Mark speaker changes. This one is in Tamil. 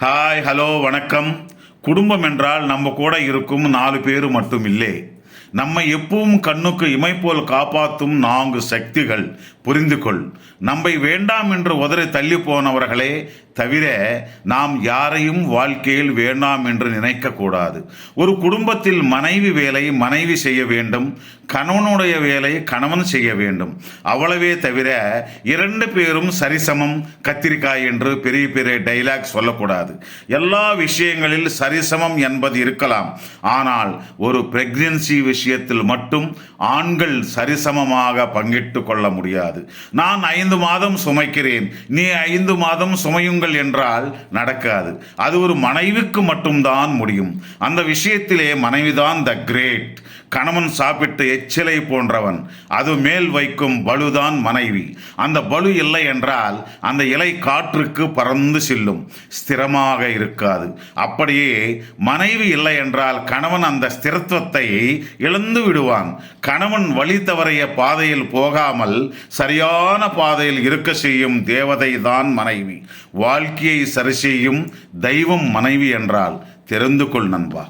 Speaker 1: ஹாய் ஹலோ வணக்கம். குடும்பம் என்றால் நம்ம கூட இருக்கும் நாலு பேர் மட்டும் இல்லை நம்மை எப்பவும் கண்ணுக்கு இமைப்போல் காப்பாற்றும் நான்கு சக்திகள். புரிந்து கொள் நம்மை வேண்டாம் என்று உதறி தள்ளி போனவர்களே தவிர நாம் யாரையும் வாழ்க்கையில் வேண்டாம் என்று நினைக்கக்கூடாது. ஒரு குடும்பத்தில் மனைவி வேலை மனைவி செய்ய வேண்டும் கணவனுடைய வேலை கணவன் செய்ய வேண்டும். அவ்வளவே தவிர இரண்டு பேரும் சரிசமம் கத்திரிக்காய் என்று பெரிய பெரிய டைலாக் சொல்லக்கூடாது. எல்லா விஷயங்களில் சரிசமம் என்பது இருக்கலாம். ஆனால் ஒரு பிரெக்னன்சி விஷயத்தில் மட்டும் ஆண்கள் சரிசமமாக பங்கிட்டு கொள்ள முடியாது. நான் ஐந்து மாதம் சுமைக்கிறேன் நீ ஐந்து மாதம் சுமையுங்கள். என்றால் நடக்காது. அது ஒரு மனைவிக்கு மட்டும்தான் முடியும். அந்த விஷயத்திலே மனைவிதான் த கிரேட் கணவன் சாப்பிட்டு எச்சிலை போன்றவன் அது மேல் வைக்கும் பலுதான் மனைவி. அந்த பலு இல்லை என்றால் அந்த இலை காற்றுக்கு பறந்து செல்லும் ஸ்திரமாக இருக்காது. அப்படியே மனைவி இல்லை என்றால் கணவன் அந்த ஸ்திரத்துவத்தை இழந்து விடுவான். கணவன் வழி தவறிய பாதையில் போகாமல் சரியான பாதையில் இருக்க செய்யும் தேவதை தான் மனைவி. வாழ்க்கையை சரி செய்யும் தெய்வம் மனைவி என்றால் தெரிந்து கொள் நண்பா.